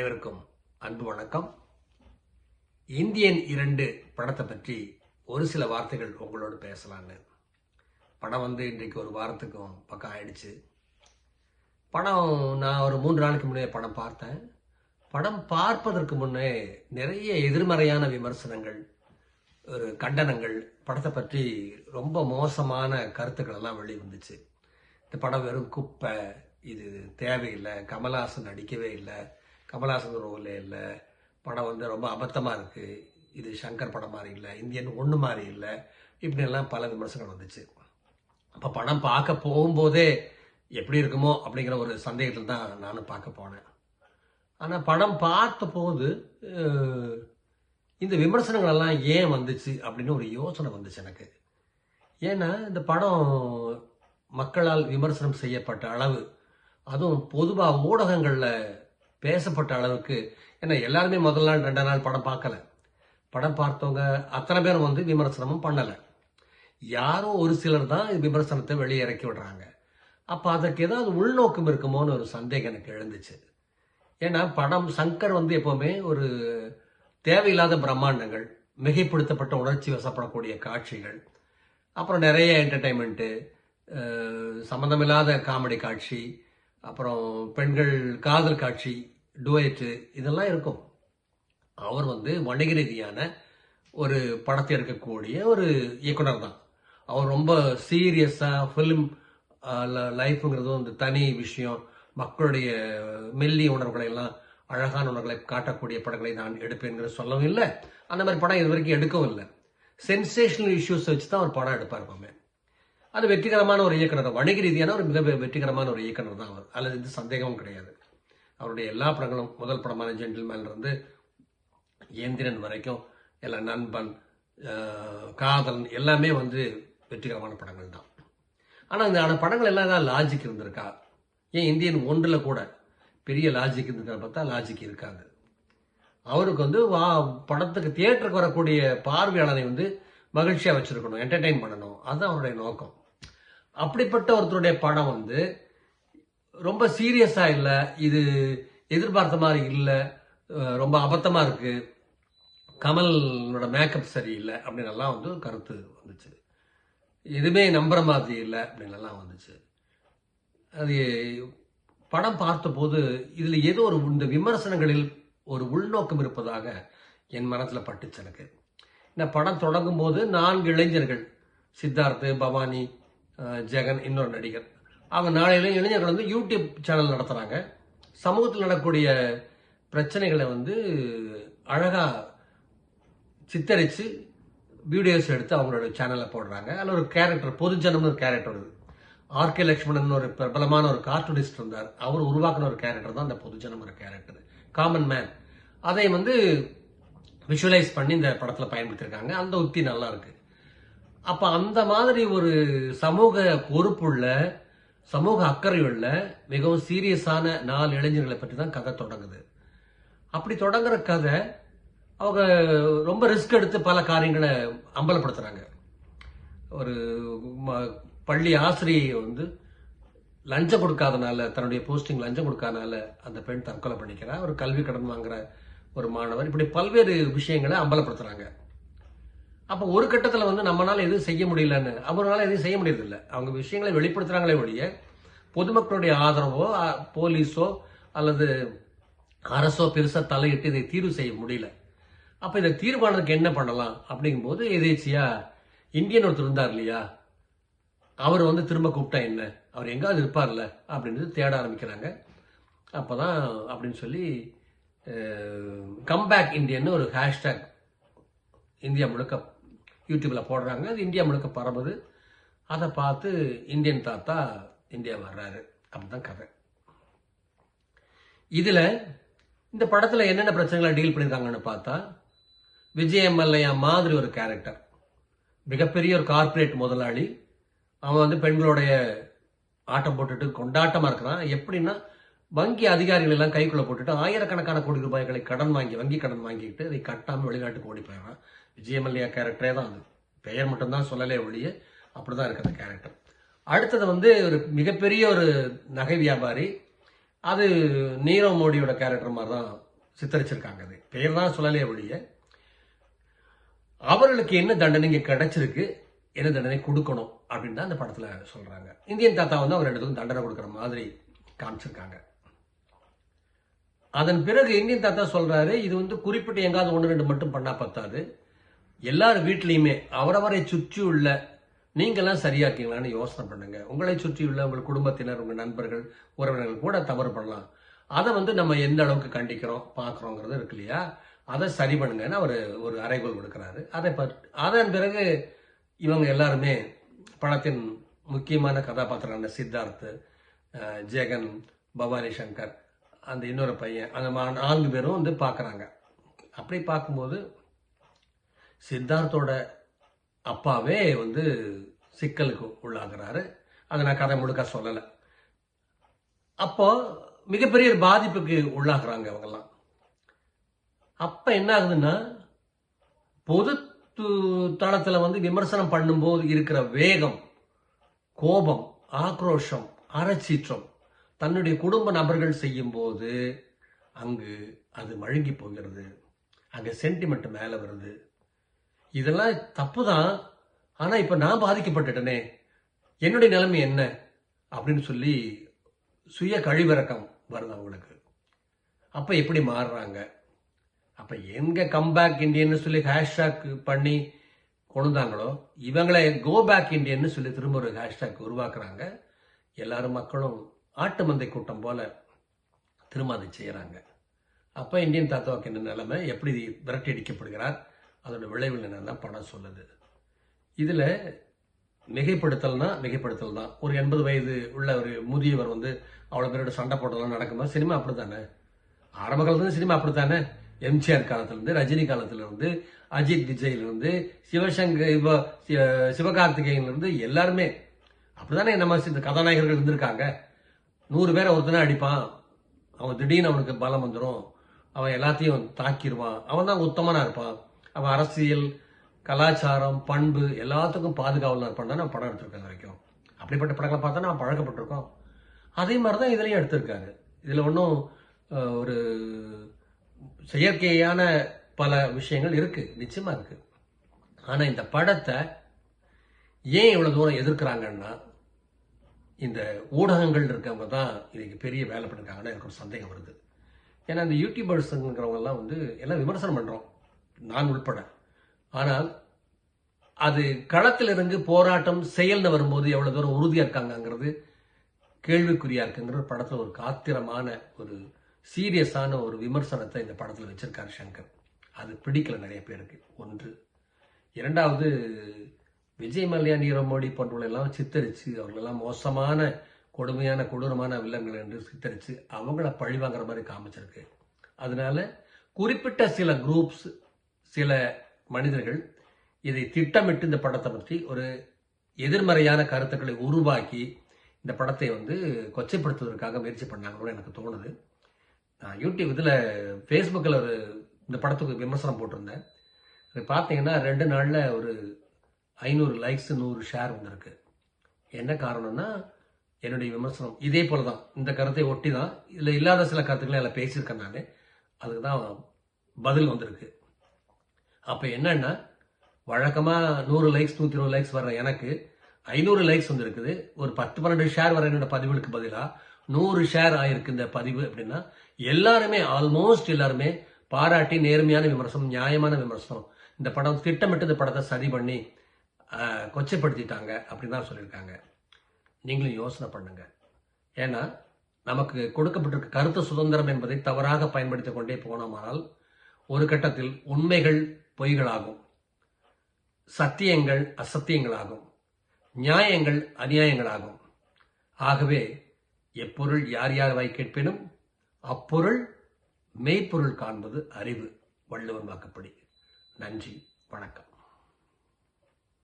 அனைவருக்கும் அன்பு வணக்கம். இந்தியன் இரண்டு படத்தை பற்றி ஒரு சில வார்த்தைகள் உங்களோடு பேசலான்னு. படம் வந்து இன்றைக்கு ஒரு வாரத்துக்கும் பக்கம் ஆயிடுச்சு. படம் நான் ஒரு மூன்று நாளைக்கு முன்னே படம் பார்த்தேன். படம் பார்ப்பதற்கு முன்னே நிறைய எதிர்மறையான விமர்சனங்கள் ஒரு கண்டனங்கள் படத்தை பற்றி ரொம்ப மோசமான கருத்துக்கள் எல்லாம் வெளிவந்துச்சு இந்த படம் வெறும் குப்பை இது தேவையில்லை கமல்ஹாசன் நடிக்கவே இல்லை கமலாசன் ரோலே இல்லை. படம் வந்து ரொம்ப அபத்தமாக இருக்குது இது சங்கர் படம் மாதிரி இல்லை. இந்தியன் ஒன்று மாதிரி இல்லை. இப்படியெல்லாம் பல விமர்சனங்கள் வந்துச்சு. அப்போ படம் பார்க்க போகும்போதே எப்படி இருக்குமோ அப்படிங்கிற ஒரு சந்தேகத்தில் தான் நானும் பார்க்க போனேன். ஆனால் படம் பார்த்த போது இந்த விமர்சனங்கள் எல்லாம் ஏன் வந்துச்சு அப்படின்னு ஒரு யோசனை வந்துச்சு எனக்கு. ஏன்னா இந்த படம் மக்களால் விமர்சனம் செய்யப்பட்ட அளவு அதுவும் பொதுவாக ஊடகங்களில் பேசப்பட்ட அளவுக்கு ஏன்னா எல்லாருமே முதல் நாள் ரெண்டு நாள் படம் பார்க்கல. படம் பார்த்தவங்க அத்தனை பேரும் வந்து விமர்சனமும் பண்ணலை. யாரோ ஒரு சிலர் தான் விமர்சனத்தை வெளியே இறக்கி விடுறாங்க. அப்போ அதற்கு ஏதாவது உள்நோக்கம் இருக்குமோன்னு ஒரு சந்தேகம் எனக்கு எழுந்துச்சு. ஏன்னா படம் சங்கர் வந்து எப்போவுமே ஒரு தேவையில்லாத பிரம்மாண்டங்கள் மிகைப்படுத்தப்பட்ட உணர்ச்சி வசப்படக்கூடிய காட்சிகள் அப்புறம் நிறைய என்டர்டைன்மெண்ட்டு சம்மந்தமில்லாத காமெடி காட்சி அப்புறம் பெண்கள் காதல் காட்சி டுவேட்டு இதெல்லாம் இருக்கும். அவர் வந்து வணிக ரீதியான ஒரு படத்தை எடுக்கக்கூடிய ஒரு இயக்குனர் தான். அவர் ரொம்ப சீரியஸாக ஃபிலிம் லைஃப்புங்கிறது வந்து தனி விஷயம். மக்களுடைய மெல்லிய உணர்வுகளை எல்லாம் அழகான உணர்வுகளை காட்டக்கூடிய படங்களை நான் எடுப்பேங்கிற சொல்லவும் இல்லை. அந்த மாதிரி படம் இது வரைக்கும் எடுக்கவும் இல்லை. சென்சேஷனல் இஷ்யூஸ் வச்சு தான் அவர் படம் எடுப்பார் எப்பவுமே. அது வெற்றிகரமான ஒரு இயக்குனர் வணிக ரீதியான ஒரு மிக வெற்றிகரமான ஒரு இயக்குனர் தான் அவர். அல்லது எந்த சந்தேகமும் கிடையாது. அவருடைய எல்லா படங்களும் முதல் படமான ஜென்டில்மேன் இருந்து ஏந்திரன் வரைக்கும் எல்லா நண்பன் காதலன் எல்லாமே வந்து வெற்றிகரமான படங்கள் தான். ஆனால் இந்த ஆன படங்கள் எல்லாம் தான் லாஜிக் இருந்திருக்கா? ஏன் இந்தியன் ஒன்றில் கூட பெரிய லாஜிக் இருந்திருக்கா பார்த்தா லாஜிக் இருக்காது. அவருக்கு வந்து வா படத்துக்கு தியேட்டருக்கு வரக்கூடிய பார்வையாளனை வந்து மகிழ்ச்சியாக வச்சுருக்கணும் என்டர்டெயின் பண்ணணும். அதுதான் அவருடைய நோக்கம். அப்படிப்பட்ட ஒருத்தருடைய படம் வந்து ரொம்ப சீரியஸாக இல்லை. இது எதிர்பார்த்த மாதிரி இல்லை. ரொம்ப அபத்தமாக இருக்கு. கமலோட மேக்கப் சரியில்லை அப்படின்னு எல்லாம் வந்து கருத்து வந்துச்சு. எதுவுமே நம்புற மாதிரி இல்லை அப்படின்னு எல்லாம் வந்துச்சு. அது படம் பார்த்தபோது இதில் ஏதோ ஒரு இந்த விமர்சனங்களில் ஒரு உள்நோக்கம் இருப்பதாக என் மனத்தில் பட்டுச்சு எனக்கு. இந்த படம் தொடங்கும் போது நான்கு இளைஞர்கள் சித்தார்த்து பவானி ஜெகன் இன்னொரு நடிகர். அவங்க நாளையில இளைஞர்கள் வந்து யூடியூப் சேனல் நடத்துகிறாங்க சமூகத்தில் நடக்கக்கூடிய பிரச்சனைகளை வந்து அழகாக சித்தரித்து வீடியோஸ் எடுத்து அவங்களோட சேனலில் போடுறாங்க. அதில் ஒரு கேரக்டர் பொதுஜனம்னு ஒரு கேரக்டர் வருது. ஆர்கே லக்ஷ்மணன் ஒரு பிரபலமான ஒரு கார்ட்டூனிஸ்ட் இருந்தார். அவர் உருவாக்கின ஒரு கேரக்டர் தான் அந்த பொதுஜனம் ஒரு கேரக்டர் காமன் மேன் அதை வந்து விஷுவலைஸ் பண்ணி இந்த படத்தில் பயன்படுத்தியிருக்காங்க அந்த உத்தி நல்லா இருக்குது அப்போ அந்த மாதிரி ஒரு சமூக பொறுப்புள்ள சமூக அக்கறையுள்ள மிகவும் சீரியஸான நாலு இளைஞர்களை பற்றி தான் கதை தொடங்குது. அப்படி தொடங்குற கதை அவங்க ரொம்ப ரிஸ்க் எடுத்து பல காரியங்களை அம்பலப்படுத்துறாங்க. ஒரு ம- பள்ளி ஆசிரியை வந்து லஞ்சம் கொடுக்காதனால தன்னுடைய போஸ்டிங் லஞ்சம் கொடுக்காதனால அந்த பெண் தற்கொலை பண்ணிக்கிறா. ஒரு கல்வி கடன் வாங்குற ஒரு மாணவர். இப்படி பல்வேறு விஷயங்களை அம்பலப்படுத்துறாங்க. அப்போ ஒரு கட்டத்தில் வந்து நம்மளால எதுவும் செய்ய முடியலன்னு அவங்களால எதுவும் செய்ய முடியறதில்ல. அவங்க விஷயங்களை வெளிப்படுத்துறாங்களே ஒழிய பொதுமக்களுடைய ஆதரவோ போலீஸோ அல்லது அரசோ பெருசா தலையிட்டு இதை தீர்வு செய்ய முடியல. அப்ப இதை தீர்மானத்துக்கு என்ன பண்ணலாம்? அப்படிங்கும்போது எதேச்சியா இந்தியன் ஒருத்தர் இருந்தார் இல்லையா? அவர் வந்து திரும்ப கூப்பிட்டா என்ன? அவர் எங்காவது இருப்பார்ல? அப்படின்றது தேட ஆரம்பிக்கிறாங்க. அப்பதான் அப்படின்னு சொல்லி கம்பேக் இந்தியன்னு ஒரு ஹேஷ்டேக் இந்தியா முழுக்க யூடியூப்பில் போடுறாங்க. அது இந்தியா முழுக்க பரவுது. அதை பார்த்து இந்தியன் தாத்தா இந்தியா வர்றாரு. அப்படிதான் கதை. இதில் இந்த படத்தில் என்னென்ன பிரச்சனைகளை டீல் பண்ணியிருக்காங்கன்னு பார்த்தா விஜய் எம்எல்ஏ மாதிரி ஒரு கேரக்டர் மிகப்பெரிய ஒரு கார்ப்பரேட் முதலாளி. அவன் வந்து பெண்களுடைய ஆட்டம் போட்டுட்டு கொண்டாட்டமாக இருக்கிறான். எப்படின்னா வங்கி அதிகாரிகள் எல்லாம் கைக்குள்ள போட்டுட்டு ஆயிரக்கணக்கான கோடி ரூபாய்களை கடன் வாங்கி வங்கி கடன் வாங்கிட்டு அதை கட்டாமல் வெளிநாட்டுக்கு ஓடி போயிடுறான் விஜயமல்லியா கேரக்டரே தான் அது. பெயர் மட்டும்தான் சொல்லலே ஒழிய அப்படிதான் இருக்கு அந்த கேரக்டர் அடுத்தது வந்து ஒரு மிகப்பெரிய ஒரு நகை வியாபாரி. அது நீரவ் மோடியோட கேரக்டர் மாதிரி தான் சித்தரிச்சிருக்காங்க அது. பெயர் தான் சொல்லலே ஒழிய. அவர்களுக்கு என்ன தண்டனை இங்கே கிடைச்சிருக்கு என்ன தண்டனை கொடுக்கணும் அப்படின்னு தான் அந்த படத்தில் சொல்கிறாங்க இந்தியன் தாத்தா வந்து அவர் இடத்துக்கு தண்டனை கொடுக்குற மாதிரி காமிச்சிருக்காங்க. அதன் பிறகு எங்கேயும் தாத்தா சொல்றாரு இது வந்து குறிப்பிட்டு எங்காவது ஒன்று ரெண்டு மட்டும் பண்ணா பத்தாது. எல்லார் வீட்லையுமே அவரவரை சுற்றி உள்ள நீங்கெல்லாம் சரியாக்கீங்களான்னு யோசனை பண்ணுங்க. உங்களை சுற்றி உள்ள உங்கள் குடும்பத்தினர் உங்கள் நண்பர்கள் உறவினர்கள் கூட தவறு பண்ணலாம். அதை வந்து நம்ம எந்த அளவுக்கு கண்டிக்கிறோம் பார்க்குறோங்கிறது இருக்கு இல்லையா? அதை சரி பண்ணுங்கன்னு அவர் ஒரு அறைகோல் கொடுக்குறாரு. அதை அதன் பிறகு இவங்க எல்லாருமே படத்தின் முக்கியமான கதாபாத்திரமான சித்தார்த் ஜெகன் பவானி சங்கர் அந்த இன்னொரு பையன் அந்த மா- நான்கு பேரும் வந்து பார்க்குறாங்க. அப்படி பார்க்கும்போது சித்தார்த்தோட அப்பாவே வந்து சிக்கலுக்கு உள்ளாகிறாரு. அதை நான் கதை முழுக்க சொல்லலை. அப்போ மிகப்பெரிய ஒரு பாதிப்புக்கு உள்ளாகிறாங்க அவங்கெல்லாம் அப்ப என்ன ஆகுதுன்னா பொது தளத்தில் வந்து விமர்சனம் பண்ணும்போது இருக்கிற வேகம் கோபம் ஆக்ரோஷம் அறச்சீற்றம் தன்னுடைய குடும்ப நபர்கள் செய்யும்போது அங்கு அது மழுங்கி போகிறது. அங்கே சென்டிமெண்ட் மேலே வருது. இதெல்லாம் தப்பு தான் ஆனால் இப்போ நான் பாதிக்கப்பட்டுட்டேனே. என்னுடைய நிலைமை என்ன? அப்படின்னு சொல்லி சுய கழிவிறக்கம் வருது அவங்களுக்கு. அப்போ எப்படி மாறுறாங்க? அப்போ எங்கே கம்பேக் இண்டியன்னு சொல்லி ஹேஷ்டாக் பண்ணி கொண்டாங்களோ இவங்களை கோ பேக் இண்டியன்னு சொல்லி திரும்ப ஒரு ஹேஷ்டாக் உருவாக்குறாங்க. எல்லாரும் மக்களும் ஆட்டு மந்தை கூட்டம் போல திரும்ப அதை அப்போ இந்தியன் தாத்தாவுக்கு என்ன நிலைமை? எப்படி விரட்டி அடிக்கப்படுகிறார்? அதோட விளைவில் என்னன்னா படம் சொல்லுது. இதில் மிகைப்படுத்தல்னா மிகைப்படுத்தல் தான். ஒரு எண்பது வயது உள்ள ஒரு முதியவர் வந்து அவ்வளோ பேரோட சண்டை போட்டதெல்லாம் நடக்குமா சினிமா அப்படித்தானே? ஆரம்ப காலத்துல சினிமா அப்படித்தானே? எம்ஜிஆர் காலத்துலேருந்து ரஜினி காலத்துல இருந்து அஜித் விஜய்லேருந்து சிவசங்கர் இவ சி- சிவகார்த்திகேயன்ல இருந்து எல்லாருமே அப்படிதானே நம்ம இந்த கதாநாயகர்கள் இருந்திருக்காங்க? நூறு பேரை ஒருத்தனே அடிப்பான். அவன் திடீர்னு அவனுக்கு பலம் வந்துடும் அவன் எல்லாத்தையும் தாக்கிடுவான் அவன் தான் உத்தமனா இருப்பான். அவன் அரசியல் கலாச்சாரம் பண்பு எல்லாத்துக்கும் பாதுகாவலாக இருப்பான் தான் படம் எடுத்திருக்கேன் வரைக்கும். அப்படிப்பட்ட படங்களை பார்த்தா நான் பழக்கப்பட்டிருக்கோம். அதே மாதிரி தான் இதுலேயும் எடுத்திருக்காரு. இதில் ஒன்றும் ஒரு செயற்கையான பல விஷயங்கள் இருக்கு. நிச்சயமா இருக்கு. ஆனால் இந்த படத்தை ஏன் இவ்வளோ தூரம் எதிர்க்கிறாங்கன்னா இந்த ஊடகங்கள் இருக்கவங்க தான் இதுக்கு பெரிய வேலை பண்ணிருக்காங்கன்னு எனக்கு ஒரு சந்தேகம் வருது. ஏன்னா இந்த யூடியூபர்ஸுங்கிறவங்கெல்லாம் வந்து எல்லாம் விமர்சனம் பண்ணுறோம் நான் உள்பட. ஆனால் அது களத்தில் இருந்து போராட்டம் செயல்னு வரும்போது எவ்வளோ தூரம் உறுதியாக இருக்காங்கங்கிறது கேள்விக்குறியாக இருக்குங்கிற படத்தில் ஒரு காத்திரமான ஒரு சீரியஸான ஒரு விமர்சனத்தை இந்த படத்தில் வச்சிருக்காரு சங்கர். அது பிடிக்கல நிறைய பேருக்கு. ஒன்று. இரண்டாவது விஜய் மல்லையா நீரவ் மோடி போன்றவர்கள் சித்தரித்து அவர்களெல்லாம் மோசமான கொடுமையான கொடூரமான வில்லங்கள் என்று சித்தரித்து அவங்கள பழிவாங்குற மாதிரி காமிச்சிருக்கு. அதனால குறிப்பிட்ட சில குரூப்ஸ் சில மனிதர்கள் இதை திட்டமிட்டு இந்த படத்தை பற்றி ஒரு எதிர்மறையான கருத்துக்களை உருவாக்கி இந்த படத்தை வந்து கொச்சைப்படுத்துவதற்காக முயற்சி பண்ணாங்கன்னு எனக்கு தோணுது. நான் யூடியூப் இதில் ஃபேஸ்புக்கில் ஒரு இந்த படத்துக்கு விமர்சனம் போட்டிருந்தேன். அது பார்த்தீங்கன்னா ரெண்டு நாளில் ஒரு ஐநூறு லைக்ஸ் நூறு ஷேர் வந்திருக்கு. என்ன காரணம்னா என்னுடைய விமர்சனம் இதே போல தான் இந்த கருத்தை ஒட்டி தான் இதில் இல்லாத சில கருத்துக்களை அதில் பேசியிருக்கேன் நான். அதுக்கு தான் பதில் வந்திருக்கு. அப்போ என்னன்னா வழக்கமாக நூறு லைக்ஸ் நூற்றி இருபது லைக்ஸ் வர்ற எனக்கு ஐநூறு லைக்ஸ் வந்துருக்குது. ஒரு பத்து பன்னெண்டு ஷேர் வர என்னோட பதிவுகளுக்கு பதிலாக நூறு ஷேர் ஆயிருக்கு இந்த பதிவு அப்படின்னா எல்லாருமே ஆல்மோஸ்ட் எல்லாருமே பாராட்டி நேர்மையான விமர்சனம் நியாயமான விமர்சனம். இந்த படம் திட்டமிட்டு இந்த படத்தை சரி பண்ணி கொச்சைப்படுத்திட்டாங்க அப்படின்னு தான் சொல்லியிருக்காங்க. நீங்களும் யோசனை பண்ணுங்க. ஏன்னா நமக்கு கொடுக்கப்பட்டிருக்க கருத்து சுதந்திரம் என்பதை தவறாக பயன்படுத்திக் கொண்டே போனோமானால் ஒரு கட்டத்தில் உண்மைகள் பொய்களாகும். சத்தியங்கள் அசத்தியங்களாகும். நியாயங்கள் அநியாயங்களாகும். ஆகவே எப்பொருள் யார் யார் கேட்பினும் அப்பொருள் மெய்ப்பொருள் காண்பது அறிவு வள்ளுவர் வாக்குப்படி. நன்றி வணக்கம்.